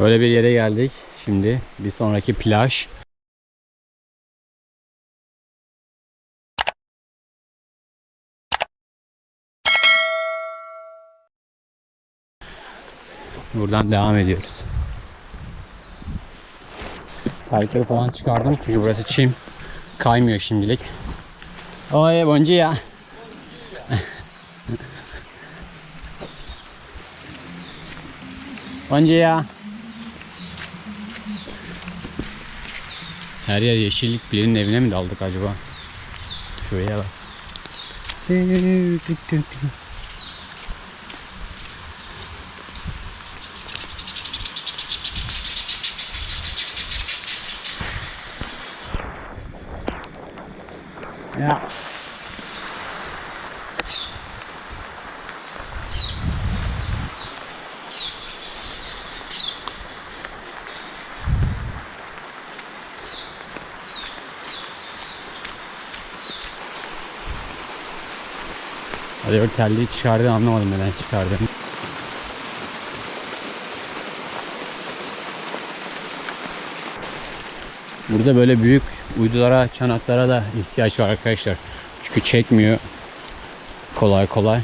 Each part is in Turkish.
Böyle bir yere geldik. Şimdi bir sonraki plaj. Buradan devam ediyoruz. Terlikleri falan çıkardım çünkü burası çim. Kaymıyor şimdilik. Oye buongiorno. Buongiorno. Her yer yeşillik birinin evine mi daldık acaba? Şuraya bak. O telliği çıkardı anlamadım neden çıkardı. Burada böyle büyük uydulara, çanaklara da ihtiyaç var arkadaşlar. Çünkü çekmiyor kolay kolay.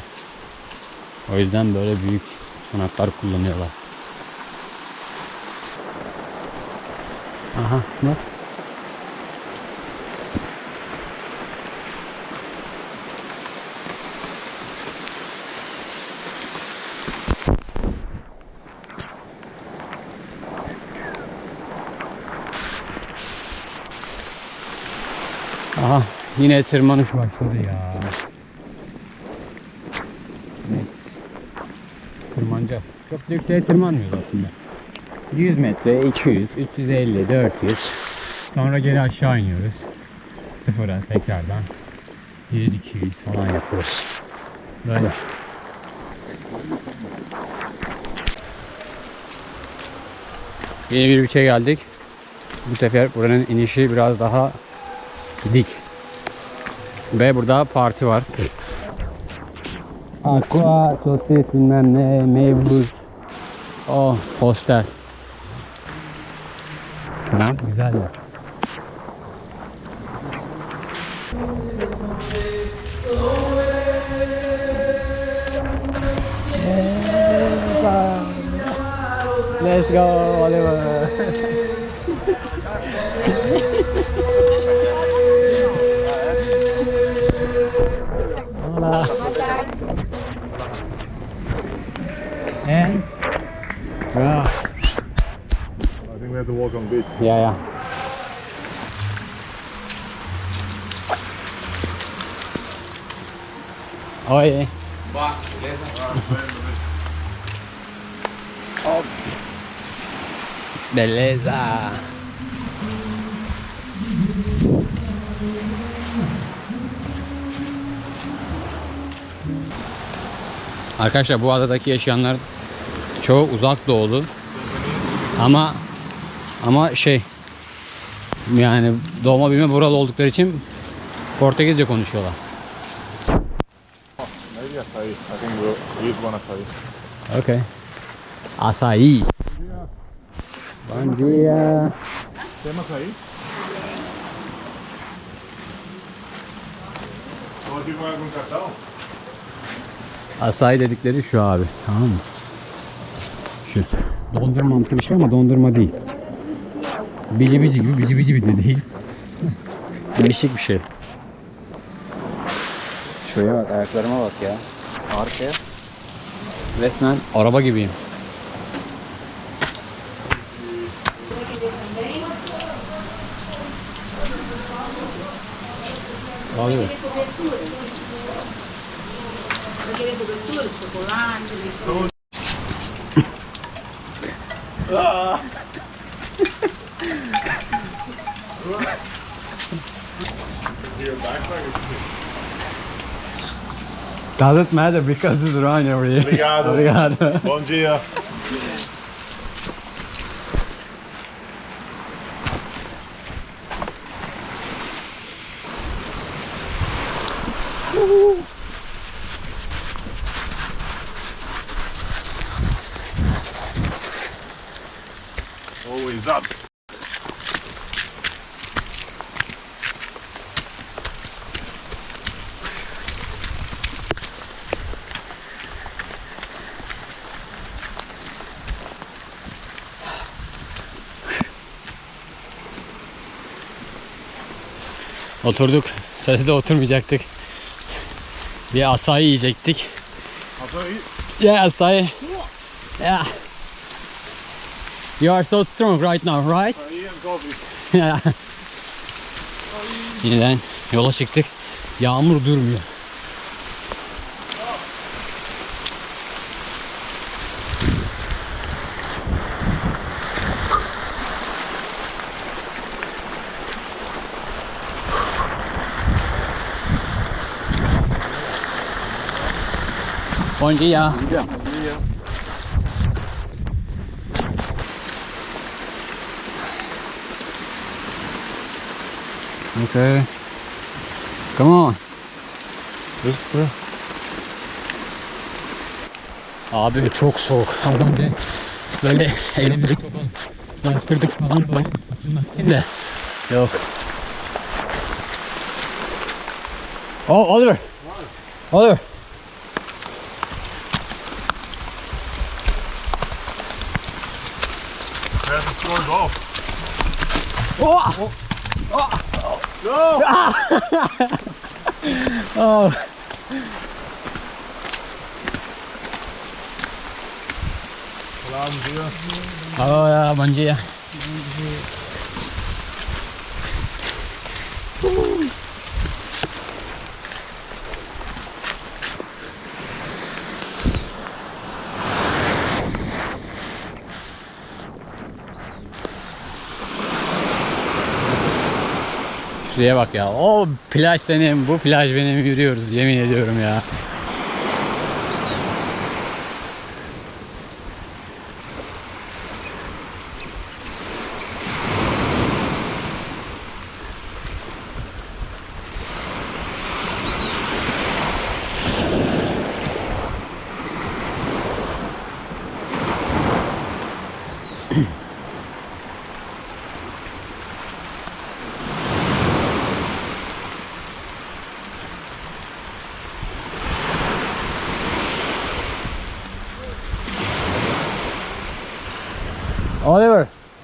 O yüzden böyle büyük çanaklar kullanıyorlar. Aha bak. Aha yine tırmanış başladı ya. Neyse. Tırmanacağız. Çok da yükseğe tırmanmıyoruz aslında. 100 metre, 200, 350, 400. Sonra geri aşağı iniyoruz. Sıfıra tekrardan. 100, 200 falan yapıyoruz. Böyle. Yeni bir ülkeye geldik. Bu sefer buranın inişi biraz daha dik. Ve burada parti var. Aqua, sosis bilmem ne, meybuz. Oh, hostel. Tamam, güzel ya. Let's go, Oliver. think we have to walk on beach. yeah, yeah. Oye. Ops. Beleza. Arkadaşlar bu adadaki yaşayanlar çoğu uzak doğulu. Ama ama şey yani doğma büyüme buralı oldukları için Portekizce konuşuyorlar. Maybe acai. I think we'll eat one acai. Okay. Açaí. Bom dia. Tem acai? Pode ir com cartão? Açaí dedikleri şu abi. Tamam mı? Şu. Dondurmamsı bir şey ama dondurma değil. Bici bici gibi bici bici bir de değil. Değişik bir şey. Şuraya bak ayaklarıma bak ya. Arkaya. Resmen araba gibiyim. Alıyor. Your backpack is Doesn't matter because it's run over here. Obrigado. Obrigado. Bom dia. Oturduk. Sözde oturmayacaktık. Bir asayı yiyecektik. You. Yeah, asayı. Yeah. You are so strong right now, right? Coffee. Yeah. Yeniden yola çıktık. Yağmur durmuyor. Bom dia. Yeah. Okay. Come on. Just Abi çok soğuk. Adam de böyle elimizi bastırdık falan böyle ısınmak için de yok. Oh Oliver. Oliver. Pass the scores off. Oh! No! Oh. Salam dia. Oh ya bom Şuraya bak ya. O plaj senin, bu plaj benim yürüyoruz yemin ediyorum ya.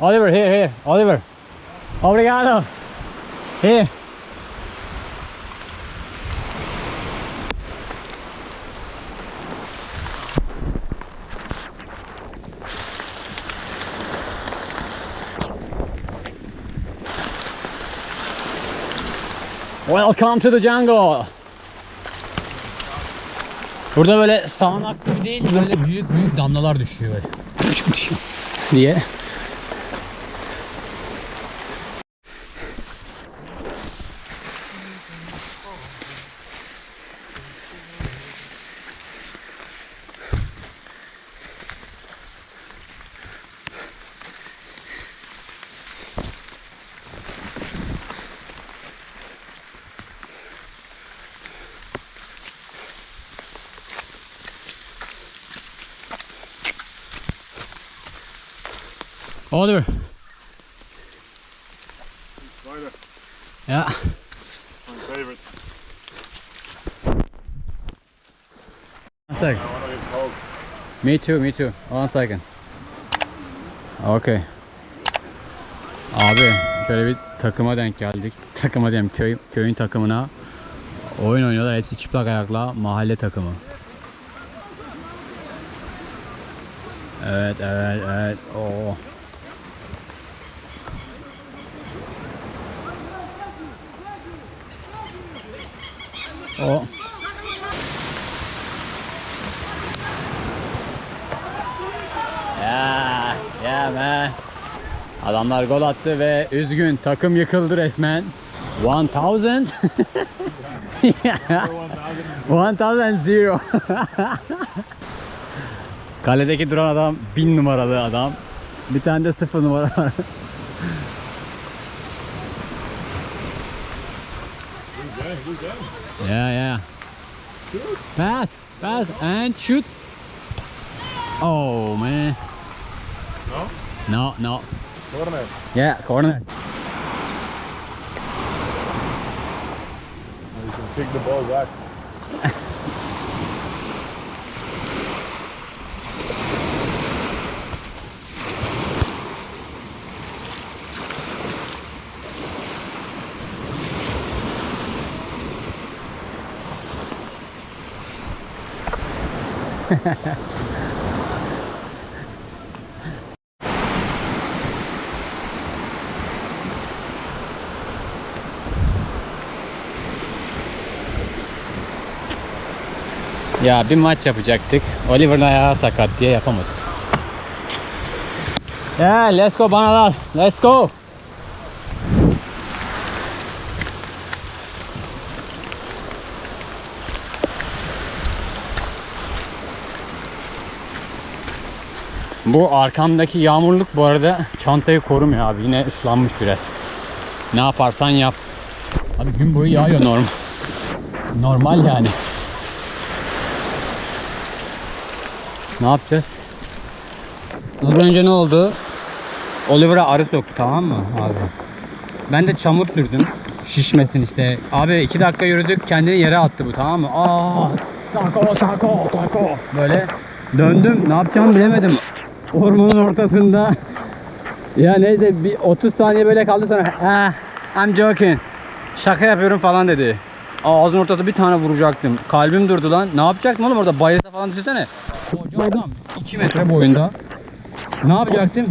Oliver, here, here, Oliver. Obrigado. Here. Welcome to the jungle. Burada böyle sağanak gibi değil, böyle büyük büyük damlalar düşüyor böyle. diye. Oliver. Spider. Ja. My favorite. One second. I wanna get cold. Me too, me too. One second. Okay. Abi şöyle bir takıma denk geldik. Takıma diyeyim köy, köyün takımına. Oyun oynuyorlar. Hepsi çıplak ayakla. Mahalle takımı. Evet, evet, evet. Oo. O. Ya, ya man. Adamlar gol attı ve üzgün takım yıkıldı resmen. 1000 1000 zero. Kaledeki duran adam 1000 numaralı adam. Bir tane de 0 numara var. Good game, good game. Yeah, yeah. Pass, pass, and shoot. Oh man. No? No, no. Corner. Yeah, corner. You can pick the ball back. Ya bir maç yapacaktık. Oliver'ın ayağı sakat diye yapamadık. Ya let's go banalar. Let's go. Bu arkamdaki yağmurluk bu arada çantayı korumuyor abi. Yine ıslanmış biraz. Ne yaparsan yap. Abi gün boyu yağıyor normal. Normal yani. Ne yapacağız? Az önce ne oldu? Oliver'a arı soktu tamam mı abi? Ben de çamur sürdüm. Şişmesin işte. Abi iki dakika yürüdük kendini yere attı bu tamam mı? Aa, tako tako tako. Böyle döndüm ne yapacağımı bilemedim. Ormanın ortasında. Ya neyse bir 30 saniye böyle kaldı sonra ha I'm joking. Şaka yapıyorum falan dedi. Ağzın ortasında bir tane vuracaktım. Kalbim durdu lan. Ne yapacaktım oğlum orada bayılsa falan düşünsene. Koca adam 2 metre boyunda. Ne yapacaktım?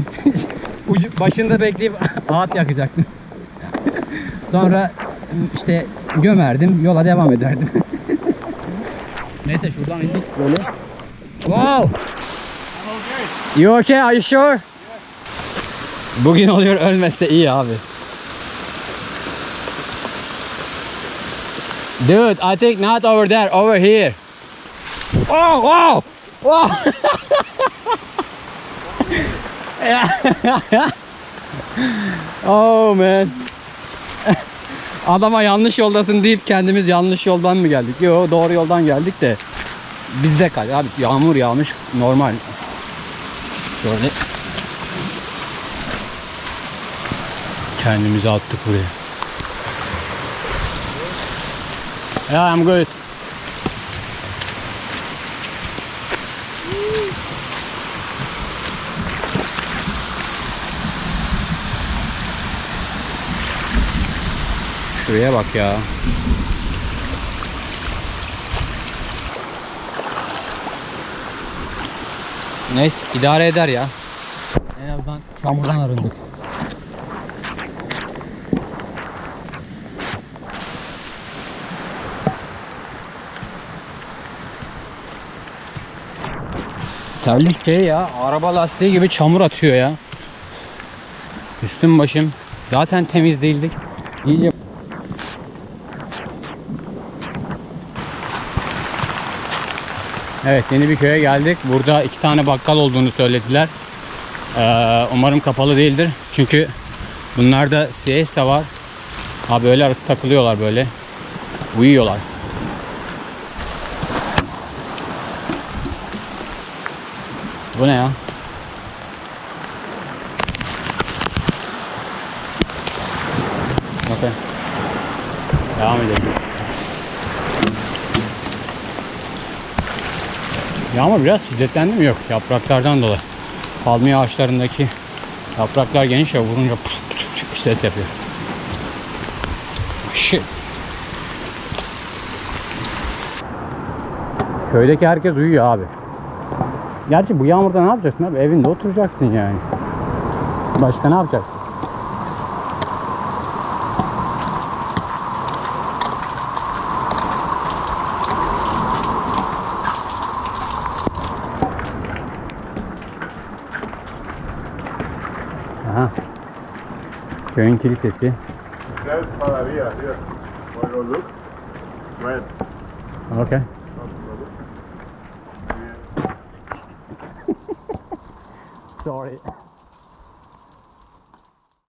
Ucu, başında bekleyip ağıt yakacaktım. Sonra işte gömerdim, yola devam ederdim. Neyse şuradan indik böyle. Wow! You okay? Are you sure? Bugün oluyor ölmezse iyi abi. Dude, I think not over there, over here. Oh, wow! Wow! oh man. Adama yanlış yoldasın deyip kendimiz yanlış yoldan mı geldik? Yo doğru yoldan geldik de bizde kal. Abi yağmur yağmış normal. Şöyle kendimizi attık buraya. Yeah, I'm good. Şuraya bak ya. Neyse idare eder ya. En azından çamurdan arındık. Terlik şey ya araba lastiği gibi çamur atıyor ya. Üstüm başım zaten temiz değildik. İyice Evet yeni bir köye geldik. Burada iki tane bakkal olduğunu söylediler. Ee, umarım kapalı değildir. Çünkü bunlarda siesta var. Abi öyle arası takılıyorlar böyle. Uyuyorlar. Bu ne ya? Okey. Devam edelim. Yağmur biraz şiddetlendi mi? Yok. Yapraklardan dolayı. Palmiye ağaçlarındaki yapraklar geniş ya vurunca pıt pıt pıt ses yapıyor. Shit. Köydeki herkes uyuyor abi. Gerçi bu yağmurda ne yapacaksın abi? Evinde oturacaksın yani. Başka ne yapacaksın? Aha. Köyün kilisesi. There's panaderia here. Wanna go look?